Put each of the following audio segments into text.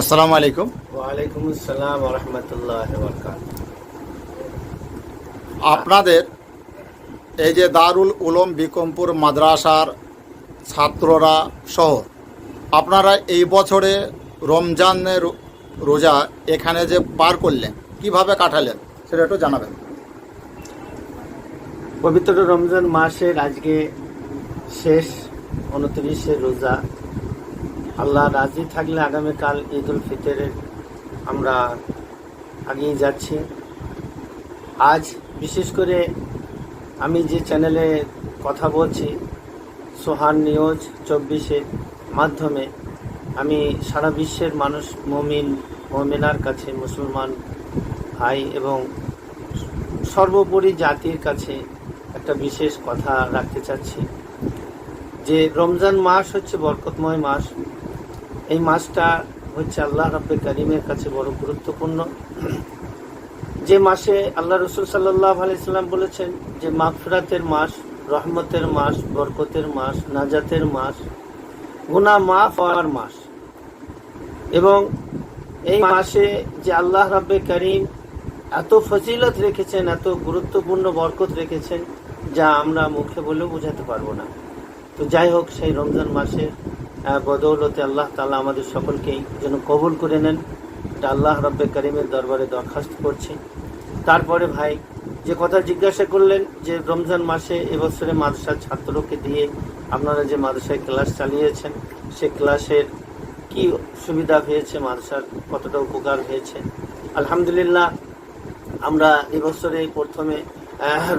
আসসালামু আলাইকুম। ওয়ালাইকুম আসসালাম রহমতুল্লাহ আপনাদের এই যে দারুল উলম বিকমপুর মাদ্রাসার ছাত্ররা সহ আপনারা এই বছরে রমজানের রোজা এখানে যে পার করলেন কীভাবে কাটালেন সেটা একটু জানাবেন। পবিত্র রমজান মাসের আজকে শেষ উনত্রিশে রোজা। আল্লাহ রাজি থাকলে আগামীকাল ঈদ উল ফিতরের আমরা আগিয়ে যাচ্ছি। আজ বিশেষ করে আমি যে চ্যানেলে কথা বলছি, সোহান নিউজ চব্বিশের মাধ্যমে, আমি সারা বিশ্বের মানুষ মমিন, মমিনার কাছে, মুসলমান ভাই এবং সর্বোপরি জাতির কাছে একটা বিশেষ কথা রাখতে চাচ্ছি। যে রমজান মাস হচ্ছে বরকতময় মাস। এই মাসটা হচ্ছে আল্লাহ রাব্বে করিমের কাছে বড় গুরুত্বপূর্ণ। যে মাসে আল্লাহ রসুল সাল্লাহ আলাইসাল্লাম বলেছেন যে মাগফিরাতের মাস রহমতের মাস বরকতের মাস নাজাতের মাস গুনা মাফ হওয়ার মাস। এবং এই মাসে যে আল্লাহ রাব্বে করিম এত ফজিলত রেখেছেন এত গুরুত্বপূর্ণ বরকত রেখেছেন যা আমরা মুখে বলেও বোঝাতে পারব না। তো যাই হোক সেই রমজান আহ, বদৌলতে আল্লাহ তালা আমাদের সকলকেই যেন কবুল করে নেন। এটা আল্লাহ রব্বে করিমের দরবারে দরখাস্ত করছি। তারপরে ভাই, যে কথা জিজ্ঞাসা করলেন যে রমজান মাসে এবছরে মাদ্রাসার ছাত্রকে দিয়ে আপনারা যে মাদ্রাসায় ক্লাস চালিয়েছেন, সে ক্লাসের কি সুবিধা হয়েছে? মাদ্রাসার কতটা উপকার হয়েছে? আলহামদুলিল্লাহ, আমরা এবছরে প্রথমে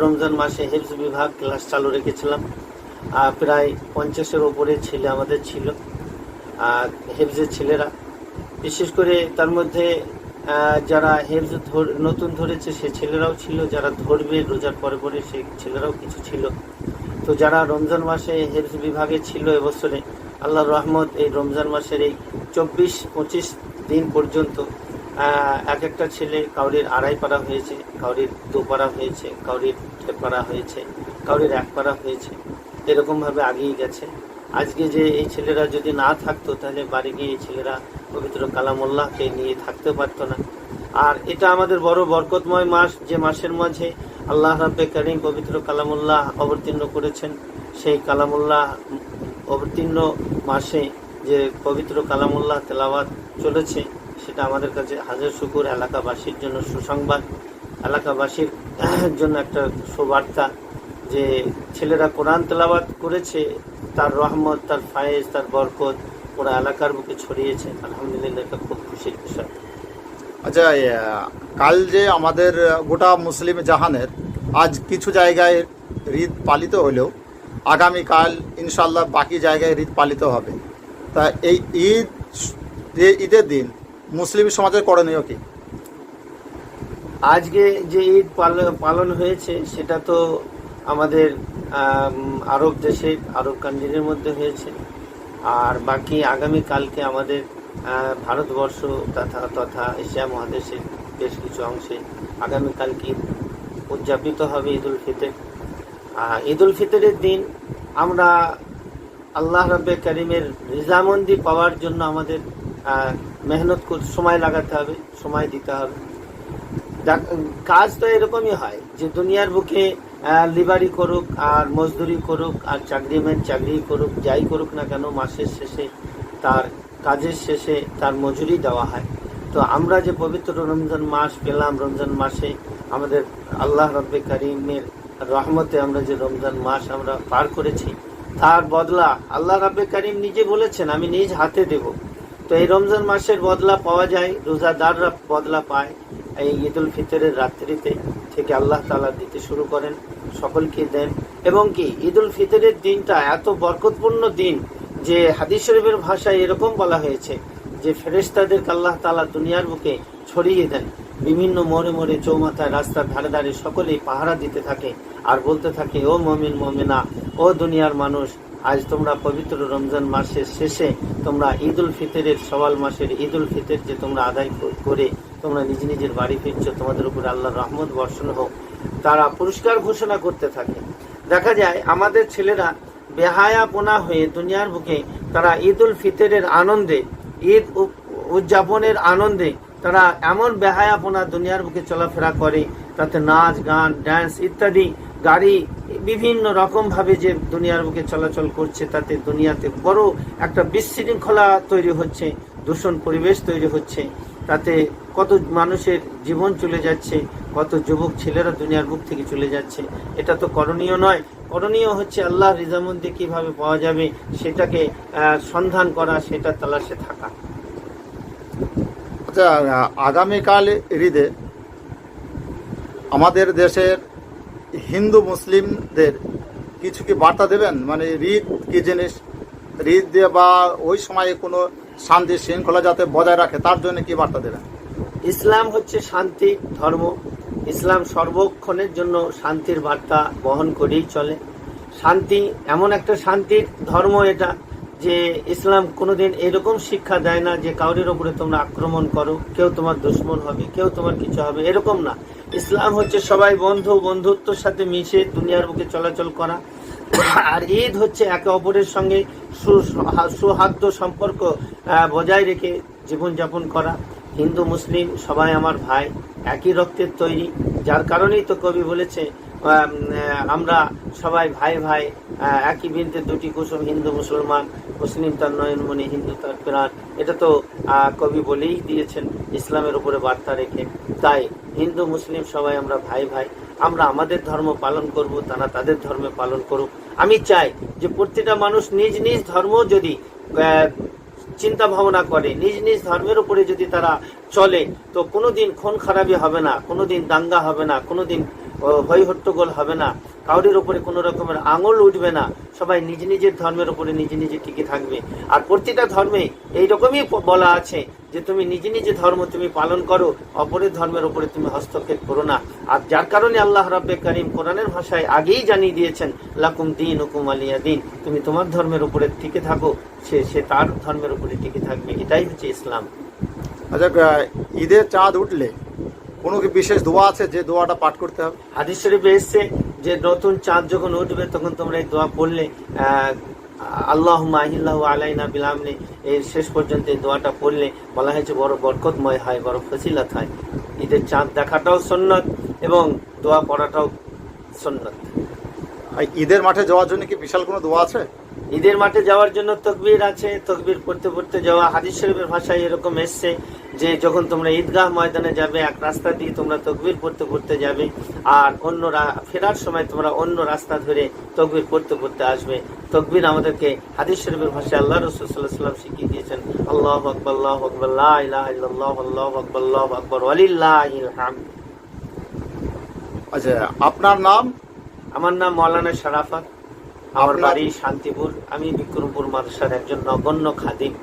রমজান মাসে হেফজ বিভাগ ক্লাস চালু রেখেছিলাম। প্রায় পঞ্চাশের ওপরে ছেলে আমাদের ছিল, আর হেফজের ছেলেরা। বিশেষ করে তার মধ্যে যারা হেফজ নতুন ধরেছে, সে ছেলেরাও ছিল, যারা ধরবে রোজার পরে পরে, সে ছেলেরাও কিছু ছিল। তো যারা রমজান মাসে হেফজ বিভাগে ছিল এবছরে আল্লাহ রহমত, এই রমজান মাসের এই চব্বিশ, পঁচিশ দিন পর্যন্ত এক একটা ছেলে কাউরির আড়াই পারা হয়েছে, কাউরির দু পারা হয়েছে, কাউরির পারা হয়েছে, কাউরির এক পারা হয়েছে। এরকমভাবে আগিয়ে গেছে। আজকে যে এই ছেলেরা যদি না থাকতো, তাহলে বাড়ি গিয়ে এই ছেলেরা পবিত্র কালামুল্লাহকে নিয়ে থাকতে পারতো না। আর এটা আমাদের বড় বরকতময় মাস, যে মাসের মাঝে আল্লাহ রাব্বে করিম পবিত্র কালামুল্লাহ অবতীর্ণ করেছেন। সেই কালামুল্লাহ অবতীর্ণ মাসে যে পবিত্র কালামুল্লাহ তেলাওয়াত চলেছে, সেটা আমাদের কাছে হাজার শুকুর, এলাকাবাসীর জন্য সুসংবাদ। এলাকাবাসীর জন্য একটা সুবার্তা যে ছেলেরা কোরআন তেলাওয়াত করেছে, তার রহমত, তার ফায়েজ, তার বরকত ওরা এলাকার বুকে ছড়িয়েছে। আলহামদুলিল্লাহ, এটা খুব খুশির বিষয়। আচ্ছা কাল যে আমাদের গোটা মুসলিম জাহানের আজ কিছু জায়গায় ঈদ পালিত হলেও আগামীকাল ইনশাল্লাহ বাকি জায়গায় ঈদ পালিত হবে। তা এই ঈদ, যে ঈদের দিন, মুসলিম সমাজের করণীয় কি? আজকে যে ঈদ পাল- পালন হয়েছে, সেটা তো আমাদের আরব দেশে আরব কান্ট্রির মধ্যে হয়েছে। আর বাকি আগামী কালকে আমাদের ভারতবর্ষ তথা তথা এশিয়া মহাদেশের বেশ কিছু অংশে আগামীকালকে উদযাপিত হবে ঈদ উল ফিতর। আর ঈদ উল ফিতরের দিন আমরা আল্লাহ রব্বে করিমের রিজামন্দি পাওয়ার জন্য আমাদের মেহনত সময় লাগাতে হবে, সময় দিতে হবে। কাজ তো এরকমই হয় যে দুনিয়ার বুকে লিবারি করুক আর মজদুরি করুক আর চাকরিম্যান চাকরি করুক, যাই করুক না কেন, মাসের শেষে তার কাজের শেষে তার মজুরি দেওয়া হয়। তো আমরা যে পবিত্র রমজান মাস পেলাম, রমজান মাসে আমাদের আল্লাহ রব্বে করিমের রহমতে আমরা যে রমজান মাস আমরা পার করেছি, তার বদলা আল্লাহ রাব্বে করিম নিজে বলেছেন, আমি নিজ হাতে দেব। তো এই রমজান মাসের বদলা পাওয়া যায়, রোজাদাররা বদলা পায়। এই ঈদ উল ফিতরের রাত্রিতে থেকে আল্লাহ তালা দিতে শুরু করেন, সকলকে দেন। এবং কি ঈদ উল ফিতরের দিনটা এত বরকতপূর্ণ দিন যে হাদিস শরীফের ভাষায় এরকম বলা হয়েছে যে ফেরেশতাদেরকে আল্লাহ তালা দুনিয়ার বুকে ছড়িয়ে দেন। বিভিন্ন মোড়ে মোড়ে চৌমাথায় রাস্তার ধারে ধারে সকলেই পাহারা দিতে থাকে আর বলতে থাকে, ও মমিন, মমিনা, ও দুনিয়ার মানুষ, আজ তোমরা পবিত্র রমজান মাসের শেষে তোমরা ঈদ উল ফিতরের সওয়াল মাসের ঈদ উল ফিতর যে তোমরা আদায় করে তোমরা নিজ নিজের বাড়ি ফিরছো, তোমাদের উপরে আল্লাহর রহমত বর্ষণ হোক, তারা পুরস্কার ঘোষণা করতে থাকে। দেখা যায়, আমাদের ছেলেরা বেহায়াপনা হয়ে দুনিয়ার বুকে তারা ঈদ উল ফিতরের আনন্দে, ঈদ উদযাপনের আনন্দে তারা এমন বেহায়াপনা দুনিয়ার বুকে চলাফেরা করে, তাতে নাচ, গান ড্যান্স ইত্যাদি, গাড়ি, বিভিন্ন রকম ভাবে যে দুনিয়ার বুকে চলাচল করছে, তাতে দুনিয়াতে বড় একটা বিশৃঙ্খলা তৈরি হচ্ছে, দূষণ পরিবেশ তৈরি হচ্ছে। তাতে কত মানুষের জীবন চলে যাচ্ছে, কত যুবক ছেলেরা দুনিয়ার বুক থেকে চলে যাচ্ছে। এটা তো করণীয় নয়। করণীয় হচ্ছে আল্লাহ রিজামন্দি কীভাবে পাওয়া যাবে, সেটাকে সন্ধান করা, সেটা তালাশে থাকা। আচ্ছা আগামীকাল ঈদে আমাদের দেশের হিন্দু মুসলিমদের কিছু কি বার্তা দেবেন? মানে ঈদ কি জিনিস? ঈদ দিয়ে বা ওই সময়ে কোনো শান্তি শৃঙ্খলা যাতে বজায় রাখে, তার জন্য কি বার্তা দেবেন? ইসলাম হচ্ছে শান্তি, ধর্ম। ইসলাম সর্বক্ষণের জন্য শান্তির বার্তা বহন করেই চলে। শান্তি, এমন একটা শান্তির ধর্ম এটা যে ইসলাম কোনোদিন এরকম শিক্ষা দেয় না যে কাউরের ওপরে তোমরা আক্রমণ করো, কেউ তোমার দুশ্মন হবে, কেউ তোমার কিছু হবে, এরকম না। ইসলাম হচ্ছে সবাই বন্ধু, বন্ধুত্বর সাথে মিশে দুনিয়ার বুকে চলাচল করা। আর ঈদ হচ্ছে একে অপরের সঙ্গে সুহাদ্য সম্পর্ক বজায় রেখে জীবনযাপন করা। হিন্দু, মুসলিম, সবাই আমার ভাই, একই রক্তের তৈরি। যার কারণেই তো কবি বলেছে আমরা সবাই ভাই ভাই একই বৃন্তে দুটি কুসুম, হিন্দু, মুসলমান, মুসলিম তার নয়নমণি, হিন্দু তার প্রাণ। এটা তো কবি বলেই দিয়েছেন, ইসলামের উপরে বার্তা রেখে। তাই হিন্দু, মুসলিম সবাই আমরা ভাই ভাই। আমরা আমাদের ধর্ম পালন করব, তারা তাদের ধর্মে পালন করুক। আমি চাই যে প্রতিটা মানুষ নিজ নিজ ধর্ম যদি চিন্তা ভাবনা করে, নিজ নিজ ধর্মের উপরে যদি তারা চলে, তো কোনো দিন খুন খারাপি হবে না কোনো দিন দাঙ্গা হবে না, কোনোদিন ভয় হট্টগোল হবে না। কাউরির উপরে কোনো রকমের আঙুল উঠবে না। সবাই নিজ নিজের ধর্মের উপরে নিজে নিজে টিকে থাকবে। আর প্রতিটা ধর্মে এইরকমই বলা আছে যে তুমি নিজে নিজে ধর্ম তুমি পালন করো, অপরের ধর্মের উপরে তুমি হস্তক্ষেপ করো না। আর যার কারণে আল্লাহ রাব্বে করিম কোরআনের ভাষায় আগেই জানিয়ে দিয়েছেন, লাকুম দিন হুকুম আলিয়া দিন। তুমি তোমার ধর্মের উপরে টিকে থাকো, সে সে তার ধর্মের উপরে টিকে থাকবে। এটাই হচ্ছে ইসলাম। আচ্ছা ঈদের চাঁদ উঠলে কোনো কি বিশেষ দোয়া আছে? যে দোয়াটা পাঠ করতে হবে। হাদিস শরীফে এসছে যে নতুন চাঁদ যখন উঠবে তখন তোমরা এই দোয়া পড়লে আল্লাহ মাহিল্লাহ আলাইনা বিলামনে এর শেষ পর্যন্ত এই দোয়াটা পড়লে বলা হয়েছে বড় বরকতময় হয় বড় ফজিলত হয়। ঈদের চাঁদ দেখাটাও সন্ন্যত এবং দোয়া পড়াটাও সন্ন্যত ঈদের মাঠে যাওয়ার জন্য কি বিশাল কোনো দোয়া আছে? ঈদের মাঠে যাওয়ার জন্য তকবির আছে। তকবির পড়তে পড়তে যাওয়া হাদিস শরীফের ভাষায় এরকম এসছে যে যখন তোমরা ঈদগাহ ময়দানে যাবে এক রাস্তা দিয়ে তোমরা তকবির পড়তে পড়তে যাবে আর অন্য ফেরার সময় তোমরা অন্য রাস্তা ধরে তকবির পড়তে পড়তে আসবে। তকবির আমাদেরকে হাদিস শরীফের ভাষায় আল্লাহ রসুল সাল্লাহ সাল্লাম শিখিয়ে দিয়েছেন আল্লাহ আকবর আল্লাহ আকবর লা ইলাহা ইল্লাল্লাহ আল্লাহ আকবর আল্লাহ আকবর ওয়ালিল্লাহিল হামদ। আচ্ছা আপনার নাম? আমার নাম মৌলানা শারাফত। আমার বাড়ি শান্তিপুর। আমি বিক্রমপুর মাদ্রাসার একজন নগণ্য খাদিম।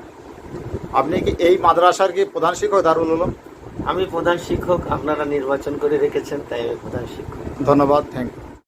আপনি কি এই মাদ্রাসার কি প্রধান শিক্ষক দারুল উলুম? আমি প্রধান শিক্ষক আপনারা নির্বাচন করে রেখেছেন তাই আমি প্রধান শিক্ষক। ধন্যবাদ থ্যাংক ইউ